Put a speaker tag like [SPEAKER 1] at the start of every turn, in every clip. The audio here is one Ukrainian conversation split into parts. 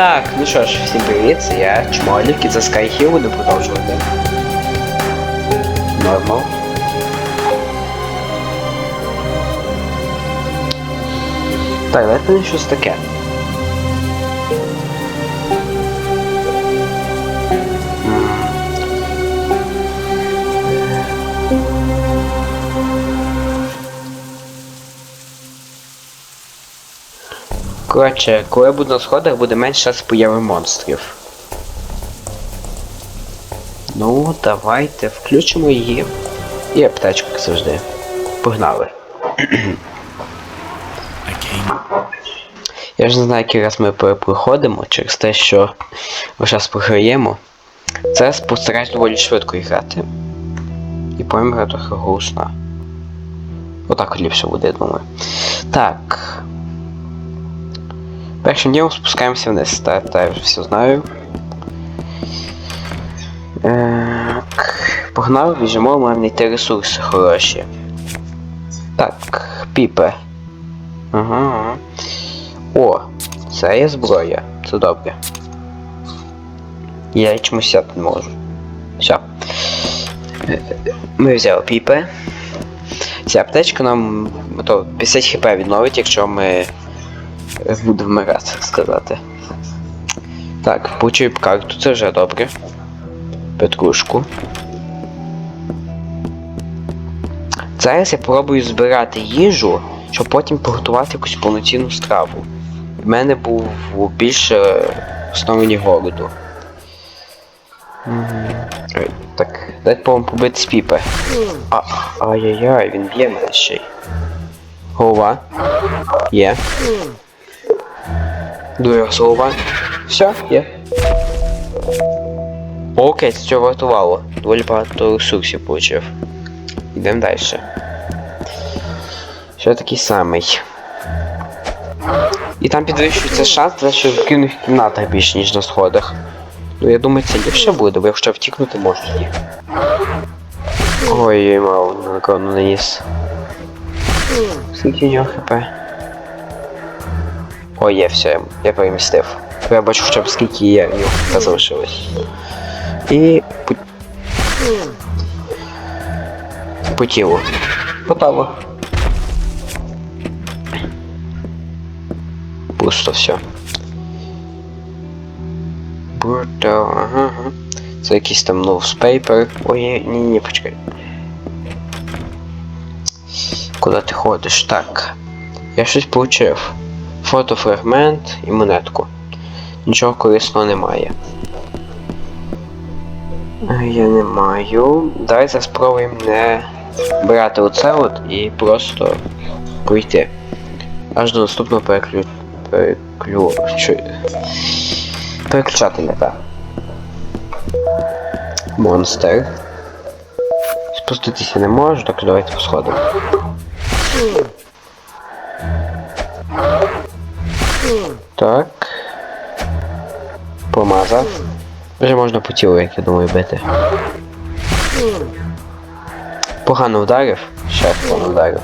[SPEAKER 1] Так, ну що ж, всім привіт, це я Чмолік і це Sky буду продовжувати. Нормал. Так, давайте мені щось таке. Коротше, коли я буду на сходах, буде менше час появи монстрів. Ну, давайте включимо її. І аптечку, як завжди. Погнали. Я ж не знаю, який раз ми проходимо через те, що ми зараз програємо. Це спостерігати доволі швидко грати. І потім гра трохи гусна. Отак от ліпше буде, я думаю. Так. Першим ділом спускаємося вниз, та, та я вже все знаю. Так, погнали, біжимо, маємо знайти ресурси хороші. Так, піпе. Ага. О, це є зброя. Це добре. Я чомусь сяти не можу. Все. Ми взяли піпе. Ця аптечка нам то 50 хп відновить, якщо ми буде вмирати, сказати. Так, получив карту, це вже добре. Петрушку. Зараз я пробую збирати їжу, щоб потім приготувати якусь повноцінну страву. В мене був більше основні голоду. Мгм. Ой, Так, дайте по побити з піпи. А, ай-яй-яй, він б'є мене ще й. Голова. Є. Друга голова. Все, є. Окей, це цього вартувало. Доволі багато ресурсів получив. Йдемо далі. Ще такий самий. І там підвищується шанс, що в кінних кімнатах більше, ніж на сходах. Ну я думаю, це ліпше буде, бо якщо втікнути можна. Ой, мав на наніс. Скільки у нього хп? Ой, є, все, я- перемістив. Я бачу хоча б скільки є хп залишилось. І по... тілу. Готово. Пусто все. Бруто, ага. Це якийсь там новспейпер. Ой, ні, ні, почекай. Куди ти ходиш? Так. Я щось получив. Фотофрагмент і монетку. Нічого корисного немає. Я не маю. Давайте спробуємо не брати оце от і просто пройти. Аж до наступного переклю... переклю... Переключателя, так. Монстр. Спуститися не можу, так давайте посходимо. Так. Помазав. Вже можна по тілу, як я думаю, бити. Погано вдарив. Ще погано вдарив.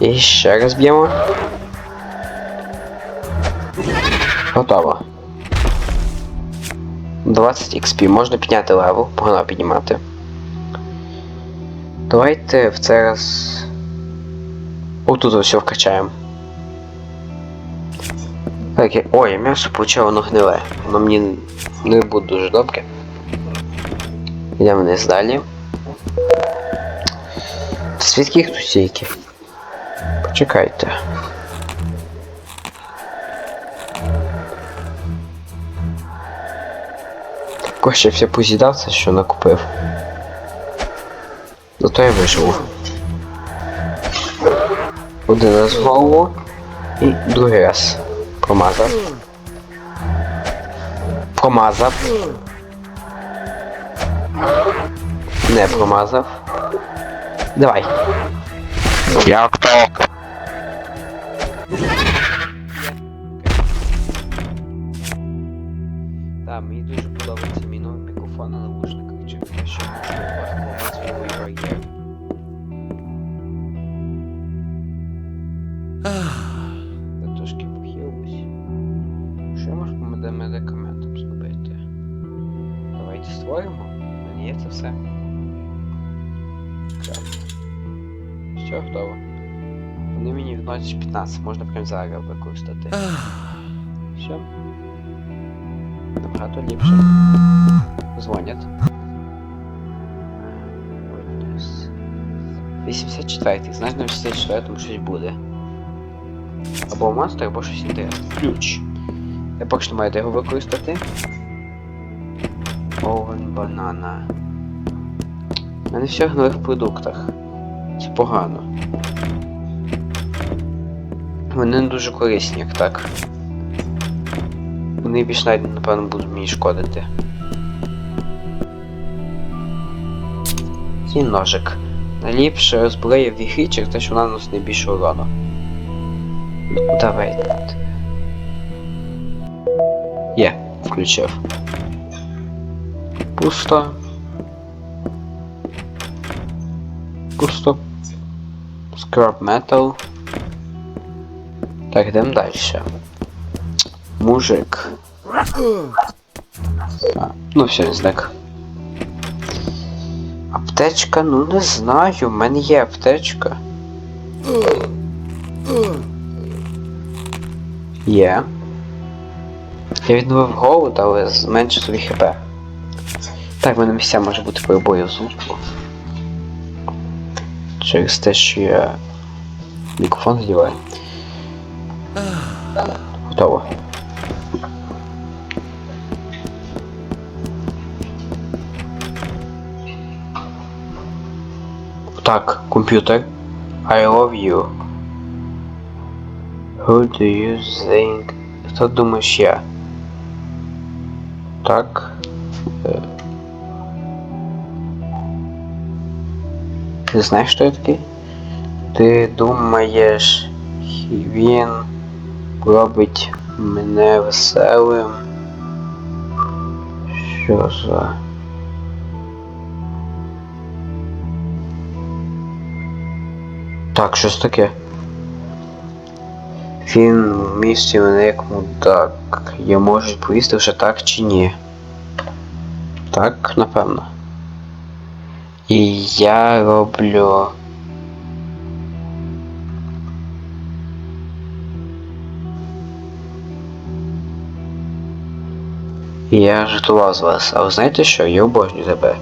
[SPEAKER 1] І ще раз б'ємо. Готово. 20 XP. Можна підняти левел, погано піднімати. Давайте в цей раз. Отут все вкачаємо. Так, я... Ой, м'ясо получив, воно гниле. Воно мені не буде дуже добре. Йдемо вниз далі. Свідки їх тут. Почекайте. Також я все позідав, це що накупив. Зато я виживу. Один раз в голову і другий раз. Промазав. Промазав. Не промазав. Давай.
[SPEAKER 2] Як так?
[SPEAKER 1] Це все. Крафт. Все готово. Вони мені вносять 15, можна прямо зараз використати. Все. Набагато ліпше. Дзвонять. 84 Знаєш, на 84 щось буде. Або монстр, або щось інтересне. Ключ. Я поки що маю його використати. Овен банана. Мене все в гнилих продуктах. Це погано. Вони не дуже корисні, як так. Вони більш навіть, напевно, будуть мені шкодити. І ножик. Найліпше зброя в ігрі через те, що вона наносить найбільше урону. Давай. Є, включив. Пусто. Пусто. Scrap metal. Так, йдемо далі. Мужик. А, ну все, зник. Аптечка, ну не знаю, в мене є аптечка. Є. Я відновив голод, але зменшив собі хп. Так, в мене місця може бути перебої звуку. Через те, що я мікрофон задіваю. Готово. Так, комп'ютер. I love you. Who do you think? Хто думаєш я? Так. Ти знаєш, що я такий? Ти думаєш, він робить мене веселим? Що за... Так, щось таке. Він в місті мене як мудак. Я можу відповісти вже так чи ні. Так, напевно. І я роблю. Я жартував з вас, а ви знаєте що? Я обожнюю тебе.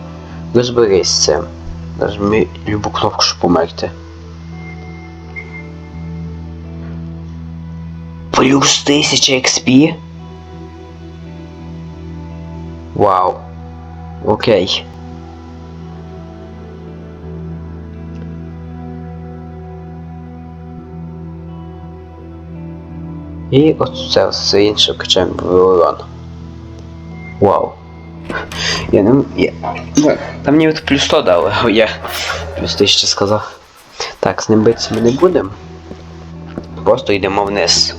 [SPEAKER 1] Розберись з цим. Нажми любу кнопку, щоб померти. Плюс 1000 XP? Вау. Окей. І от це все інше качаємо в урон. Вау. Я не... Я... Там мені плюс 100 дали, а я плюс 1000 сказав. Так, з ним битися ми не будемо. Просто йдемо вниз.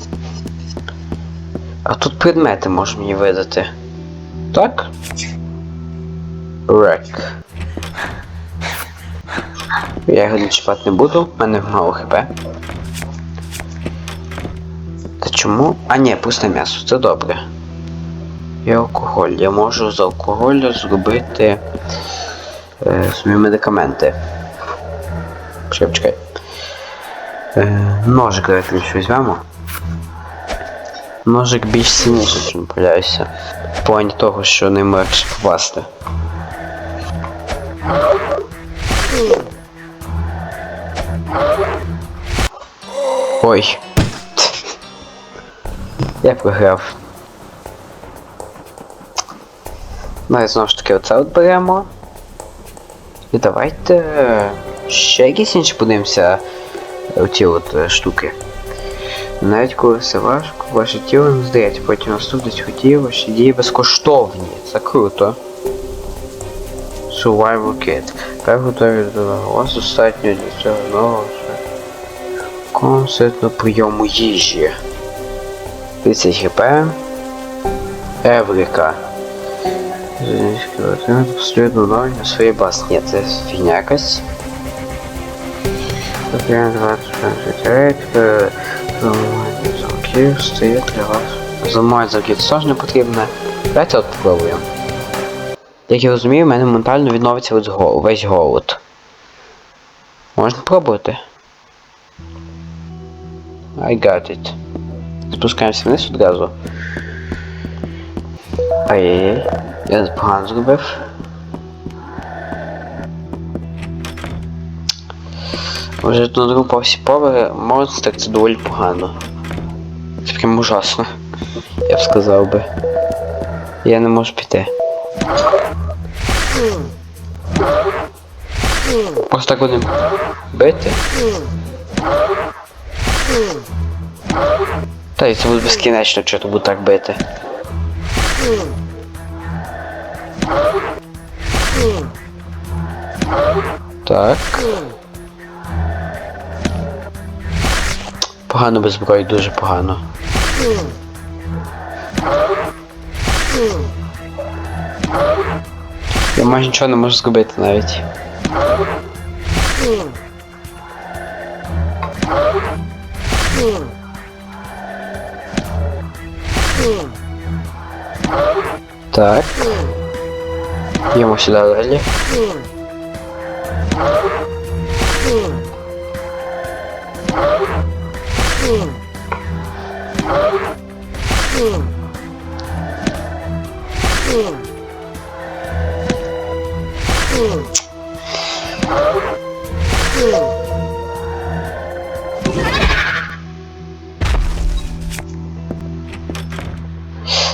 [SPEAKER 1] А тут предмети можеш мені видати. Так? Рек. Я його не чіпати не буду, в мене мало хп. Чому? А ні, пусте м'ясо, це добре. І алкоголь. Я можу з алкоголю зробити е, свої медикаменти. Чекай, почекай. Е, ножик давайте ключ візьмемо. Ножик більш сильніший, не помиляюся. В плані того, що ним легше попасти. Ой. Я програв. Давай знову ж таки оце от беремо. І давайте е, ще якісь інші подивимося оці от е, штуки. Навіть коли все важко, ваше тіло не здається, потім наступить хотів, ваші дії безкоштовні. Це круто. Survival Kit. Як готові до вас достатньо для цього нового. Концертно прийому їжі. 30 хп. Еврика. Послідну оновлення своєї бази. Ні, це фігня якась. Потрібно 24 ретик. Зламування замків стає для вас Зламають завжди це теж не потрібно. Давайте от попробуємо. Як я розумію, в мене моментально відновиться весь голод. Можна пробувати. I got it. Спускаємося вниз одразу. Ай-яй-яй. Я погано зробив. Вже на другому поверсі повери монстр це доволі погано. Це прям ужасно. Я б сказав би. Я не можу піти. Просто так будемо бити. Та це буде безкінечно, що то буду так бити. Так. Погано без зброї, дуже погано. Я майже нічого не можу зробити навіть. Так. Йдемо сюди далі.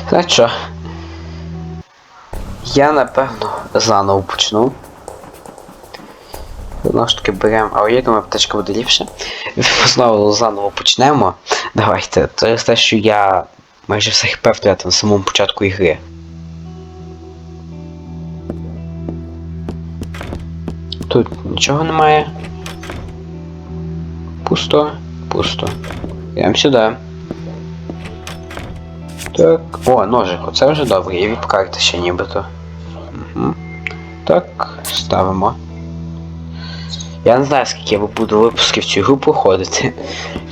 [SPEAKER 1] Знаєш що? Я напевно заново почну. Знову ж таки беремо. Але я думаю, аптечка буде ліпше. Знову заново почнемо. Давайте. Через те, що я майже все хп на самому початку ігри. Тут нічого немає. Пусто, пусто. Йдемо сюди. Так. О, ножик, оце вже добре, і віп-карта ще нібито. Так, ставимо. Я не знаю, скільки я буду випусків цю гру проходити.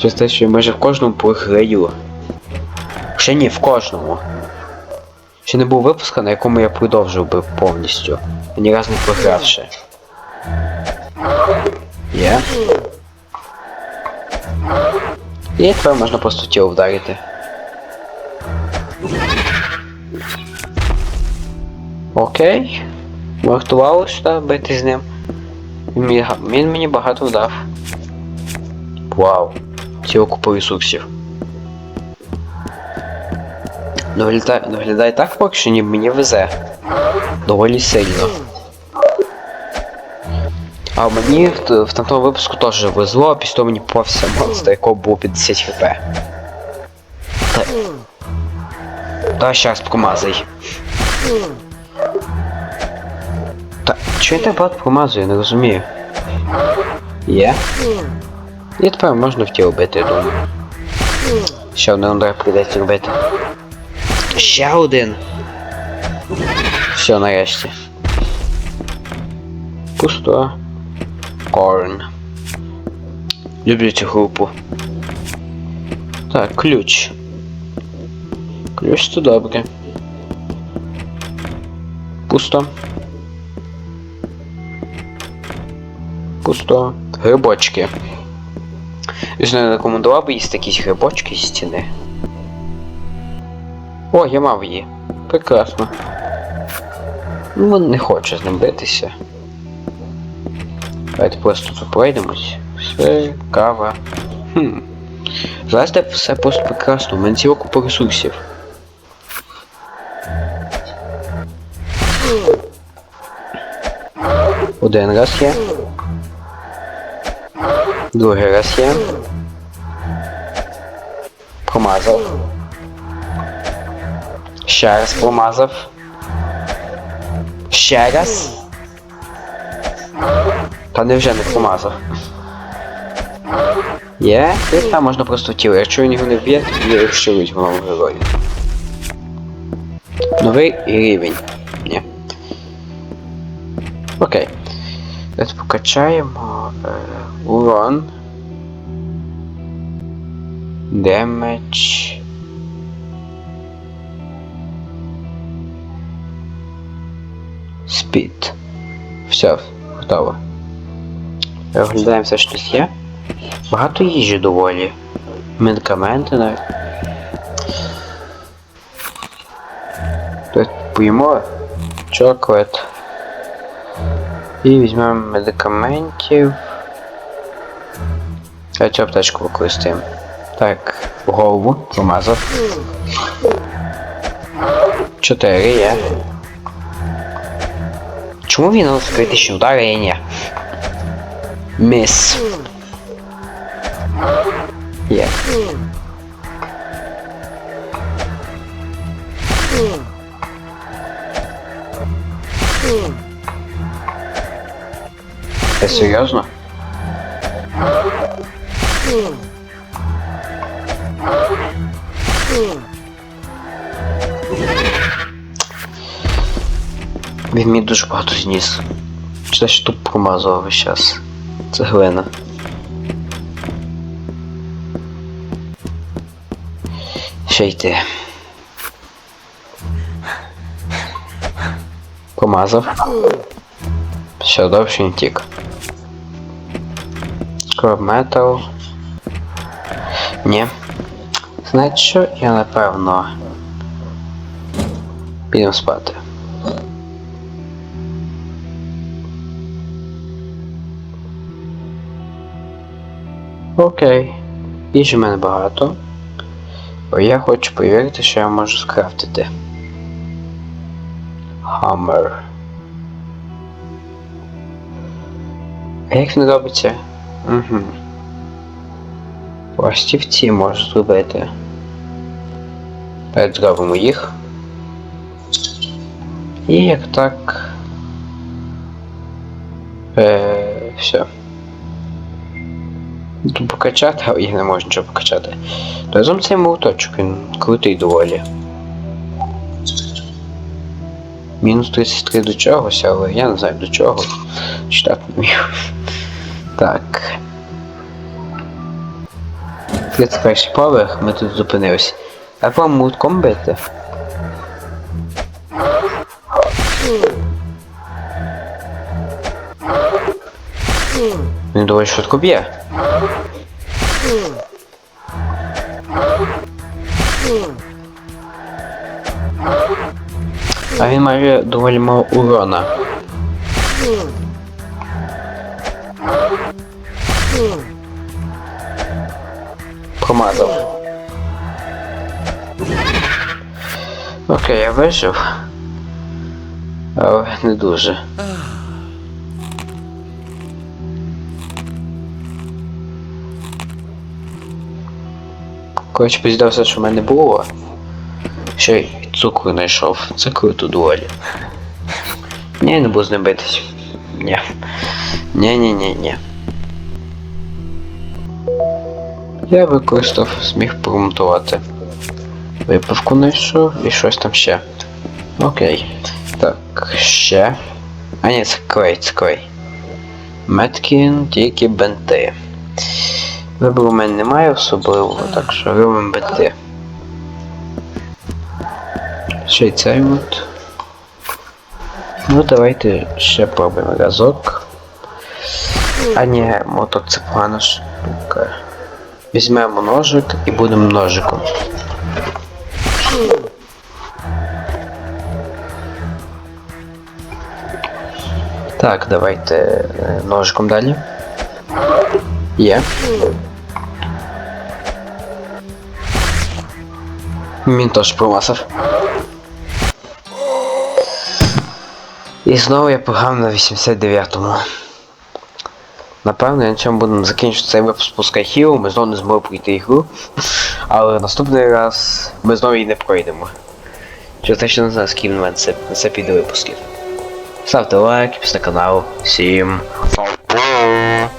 [SPEAKER 1] Через те, що я майже в кожному програю. Ще ні, в кожному. Ще не був випуска, на якому я продовжив би повністю. Я ні разу не програв ще. Є. І тепер можна просто тіло вдарити. Окей. Вартувалося бити з ним. Він мені, багато вдав. Вау. Цілу купу ресурсів. Ну, виглядає, ну, так поки що ніби мені везе. Доволі сильно. А мені в, в тому випуску теж везло, а після того мені попався монстр, якого було 50 хп. Та... Та ще раз чого я так багато промазую, не розумію. Є? І тепер можна в тіло бити, я думаю. Ще один удар прийдеться робити. Ще один. Все, нарешті. Пусто. Корн. Люблю цю групу. Так, ключ. Ключ це добре. Пусто. Пусто. Грибочки. Я не рекомендував би їсти якісь грибочки з стіни. О, я мав її. Прекрасно. Ну, не хочу з ним битися. Давайте просто тут пройдемось. Все, кава. Хм. Зараз де все просто прекрасно. У мене ціла купа ресурсів. Один раз є. Другий раз є. Промазав. Ще раз промазав. Ще раз. Та невже не промазав. Є, і там можна просто тіло. Якщо він його не вб'є, тоді розчарують голову герою. Новий рівень. Ні. Окей. Зараз покачаємо е, урон. Демедж. Спід. Все, готово. Оглядаємо все що є. Багато їжі доволі. Медикаменти навіть. Тут поїмо чоколад. І візьмемо медикаментів. А цю аптечку використаємо. Так, голову помазав. Чотири є. Чому він критичні удари, а ні? Міс. Серйозно? Він мені дуже багато зніс. Чи ж тут промазував весь час. Це глина. Ще йти. Помазав. Ще довше він тік. Скоро метал. Ні. Знаєте що? Я напевно. Підемо спати. Окей. Їжі в мене багато. Бо я хочу перевірити, що я можу скрафтити. Hammer. А як він робиться? Угу. Пластівці можу зробити. Зробимо їх. І як так. Е, все. Тут покачати, але я не можу нічого покачати. Разом цей молоточок, він крутий доволі. Мінус 33 до чогось, але я не знаю до чого. Читати не вмію. Так. 31 поверх, ми тут зупинились. А вам мутком бити? Він доволі швидко б'є. А він має доволі мало урона. Промазав. Окей, я вижив. Але не дуже. Коротше, поїдав все, що в мене було. Ще й цукру знайшов. Це круто доволі. Ні, не буду з ним битись. Ні. Ні, Я використав, зміг промонтувати. Випивку знайшов і щось там ще. Окей. Так, ще. А ні, це клей. Меткін, тільки бенти. Вибору у мене немає особливого, так що робимо бенти. Ще й цей от. Ну давайте ще пробуємо разок. А ні, моток це погана штука. Візьмемо ножик і будемо ножиком. Так, давайте е, ножиком далі. Є. Він теж промасав. І знову я пограв на 89-му. Напевно, я на цьому будемо закінчити цей випуск по Skyhill, ми знову не зможемо пройти ігру. Але наступний раз ми знову її не пройдемо. Через те, що не знаю, скільки на це, це піде випусків. Ставте лайк, підписуйтесь на канал. Всім.
[SPEAKER 2] Фавбу.